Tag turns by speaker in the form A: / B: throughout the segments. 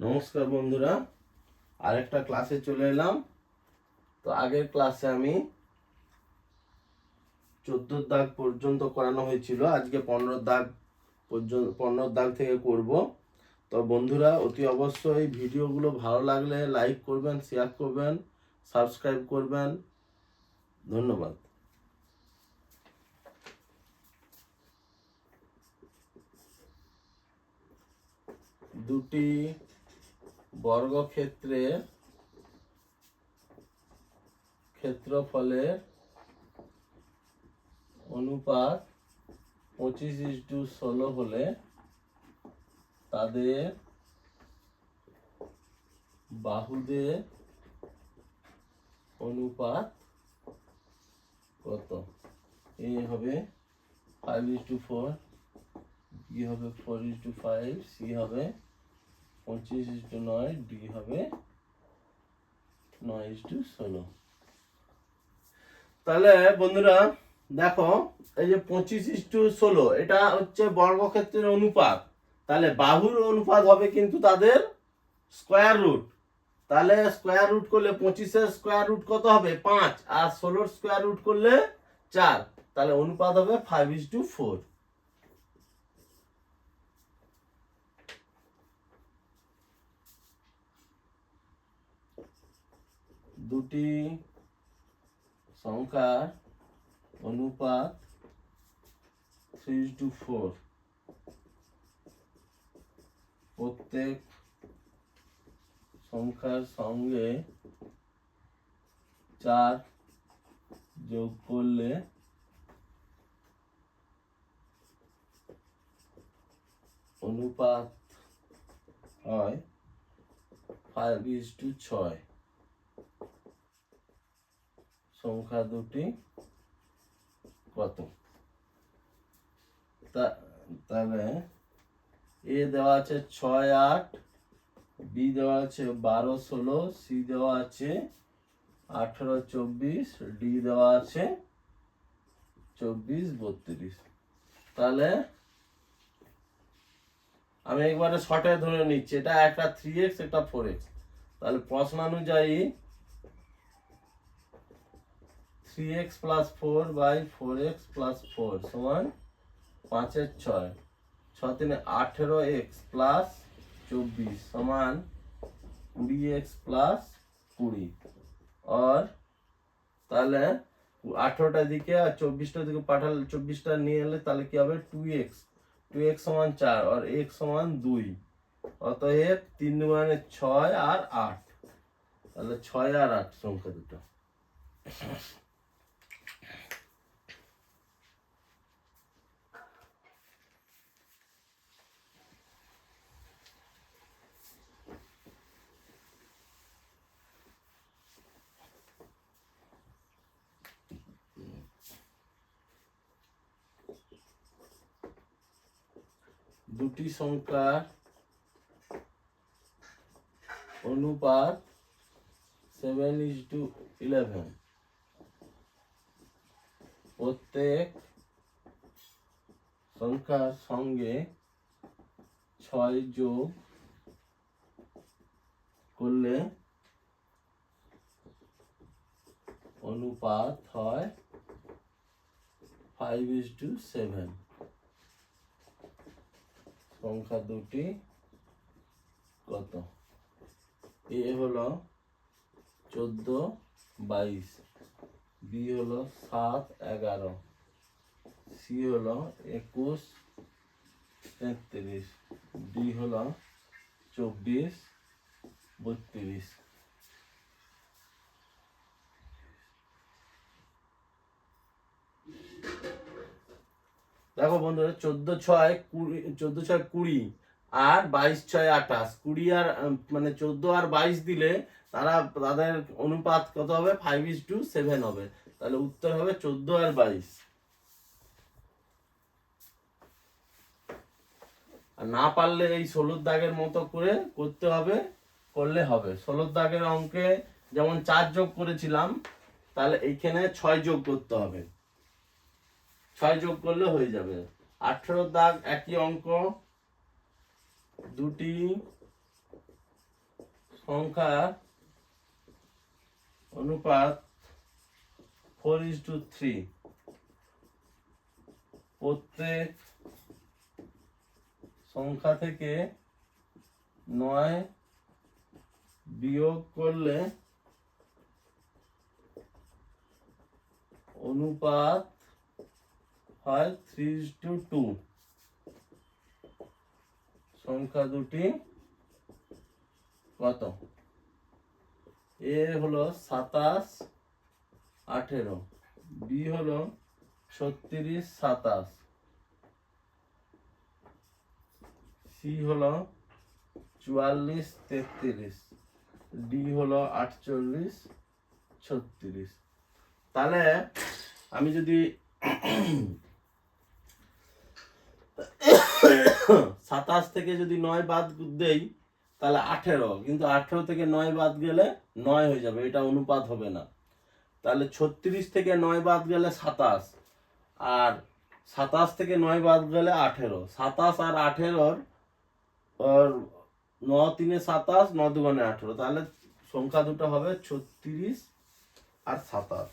A: নমস্কার বন্ধুরা, আরেকটা ক্লাসে চলে এলাম। তো আগের ক্লাসে আমি চোদ্দ দাগ পর্যন্ত করানো হয়েছিল, আজকে পনেরো দাগ পর্যন্ত, পনেরো দাগ থেকে করব। তো বন্ধুরা, অতি অবশ্যই ভিডিওগুলো ভালো লাগলে লাইক করবেন শেয়ার করবেন সাবস্ক্রাইব করবেন। ধন্যবাদ। দুটি বর্গক্ষেত্রের ক্ষেত্রফলের অনুপাত পঁচিশ ইস্টু ষোলো হলে তাদের বাহুদের অনুপাত কত? এ হবে five is to four B হবে four is to five C হবে পঁচিশ ইস টু নয়, ডি হবে নয় ইস টু ষোলো। তাহলে বন্ধুরা, দেখো, এই যে পঁচিশ ইস টু ষোলো, এটা হচ্ছে বর্গক্ষেত্রের অনুপাত। তাহলে বাহুর অনুপাত হবে কিন্তু তাদের স্কোয়ার রুট তাহলে স্কোয়ার রুট করলে পঁচিশের স্কোয়ার রুট কত হবে? পাঁচ, আর ষোলোর স্কোয়ার রুট করলে চার। তাহলে অনুপাত হবে ফাইভ ইস টু ফোর দুটি সংখ্যার অনুপাত থ্রি টু ফোর প্রত্যেক সংখ্যার সঙ্গে চার যোগ করলে অনুপাত হয় ফাইভ ইস টু ছয়। সংখ্যা দুটি কত? তাহলে এ দেওয়া আছে ছয় আট, বি দেওয়া আছে বারো ষোলো, সি দেওয়া আছে আঠেরো চব্বিশ, ডি দেওয়া আছে চব্বিশ বত্রিশ। তাহলে আমি একবারে শর্টে ধরে নিচ্ছি, এটা একটা থ্রি এক্স একটা ফোর এক্স তাহলে প্রশ্নানুযায়ী three x plus four by four x plus four সমান পাঁচের ছয়। ছ তিনে আঠেরো এক্স প্লাস চব্বিশ সমান কুড়ি এক্স প্লাস কুড়ি। আর তাহলে আঠেরোটা দিকে আর চব্বিশটা দিকে পাঠালে, চব্বিশটা নিয়ে এলে তাহলে কি হবে? টু এক্স টু এক্স সমান চার আর এক্স সমান দুই। অতএব তিন মানে ছয় আর আট। তাহলে ছয় আর আট সংখ্যা দুটো। দুটি সংখ্যার অনুপাত সেভেন ইজ টু ইলেভেন প্রত্যেক সংখ্যার সঙ্গে ছয় যোগ করলে অনুপাত হয় ফাইভ ইজ টু সেভেন সংখ্যা দুটি কত? এ হল চোদ্দ, বাইশ। বি হল সাত, এগারো। সি হল একুশ, তেত্রিশ। ডি হল চব্বিশ বত্রিশ দেখো বন্ধুরা চোদ্দ ছয় কুড়ি, চোদ্দ ছয় কুড়ি আর বাইশ ছয় আঠাশ। কুড়ি আর মানে চোদ্দ আর বাইশ দিলে তারা, তাদের অনুপাত কত হবে? ফাইভ ইস টু সেভেন হবে। তাহলে উত্তর হবে চোদ্দ আর বাইশ। আর না পারলে এই ষোলোর দাগের মতো করে করতে হবে, করলে হবে। ষোলোর দাগের অঙ্কে যেমন চার যোগ করেছিলাম, তাহলে এইখানে ছয় যোগ করতে হবে। ছয় যোগ করলে হয়ে যাবে। আঠেরো দাগ একই অঙ্ক। দুটি সংখ্যা অনুপাত ফোর ইস টু থ্রি প্রত্যেক সংখ্যা থেকে নয় বিয়োগ করলে অনুপাত হয় থ্রি টু টু সংখ্যা দুটি কত? এ হলো সাতাশ, আঠেরো। বি হলো ছত্রিশ, সাতাশ। সি হলো চুয়াল্লিশ, তেত্রিশ। ডি হলো আটচল্লিশ, ছত্রিশ। তাহলে আমি যদি সাতাশ থেকে যদি নয় বাদ দেই, তাহলে আঠেরো। কিন্তু আঠেরো থেকে নয় বাদ গেলে নয় হয়ে যাবে, এটা অনুপাত হবে না। তাহলে ছত্রিশ থেকে নয় বাদ গেলে সাতাশ, আর সাতাশ থেকে নয় বাদ গেলে আঠেরো। সাতাশ আর আঠেরোর ন তিনে সাতাশ, ন দুগুণে আঠেরো। তাহলে সংখ্যা দুটো হবে ছত্রিশ আর সাতাশ।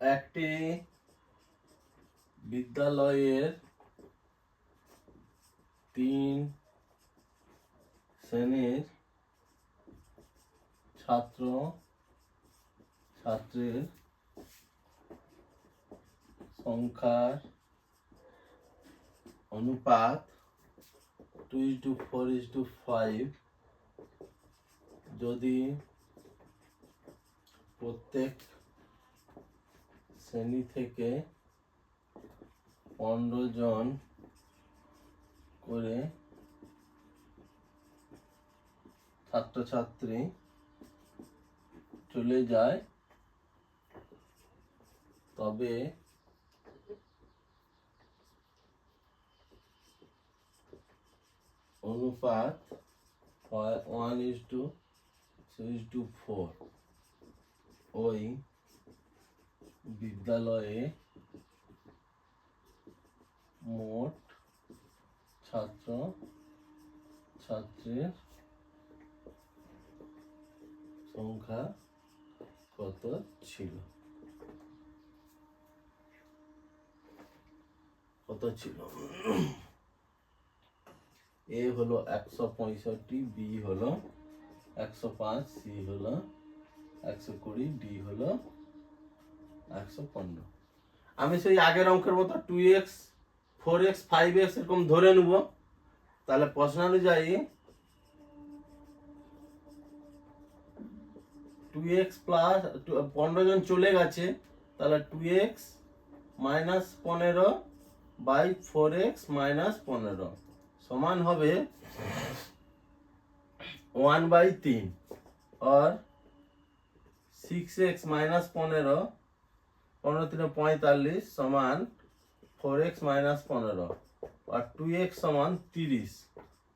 A: একটি বিদ্যালয়ের তিন শ্রেণির ছাত্র, ছাত্রীর সংখ্যার অনুপাত two is to four is to five যদি প্রত্যেক শ্রেণি থেকে পনেরো জন করে ছাত্রছাত্রী চলে যায়। তবে অনুপাত হয় one is two is to four ওই বিদ্যালয়ে মোট ছাত্র ছাত্রীর সংখ্যা কত ছিল? কত ছিল? এ হলো একশো পঁয়ষট্টি, বি হলো একশো পাঁচ, সি হলো একশো কুড়ি, ডি হলো একশো পনেরো। আমি সেই আগের অঙ্কের মতো two x four x five x এরকম ধরে নেব। তাহলে প্রশ্ন অনুযায়ী টু এক্স প্লাস পনেরো জন চলে গেছে, তাহলে টু এক্স মাইনাস পনেরো বাই ফোর এক্স মাইনাস পনেরো সমান হবে ওয়ান বাই তিন আর সিক্স এক্স মাইনাস পনেরো পনেরো তিনে পঁয়তাল্লিশ সমান ফোর এক্স মাইনাস পনেরো আর টু এক্স সমান তিরিশ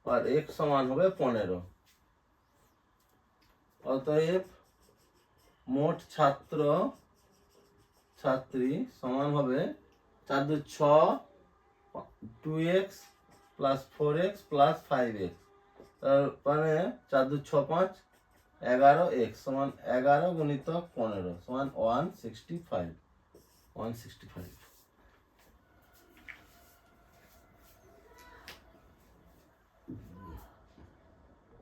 A: আর এক্স সমান হবে পনেরো। অতএব মোট ছাত্র ছাত্রী সমান হবে চার দু ছ two x plus four x plus five x তার মানে চার দু ছ পাঁচ এগারো এক্স সমান এগারো গুণিতক পনেরো সমান one sixty five one sixty five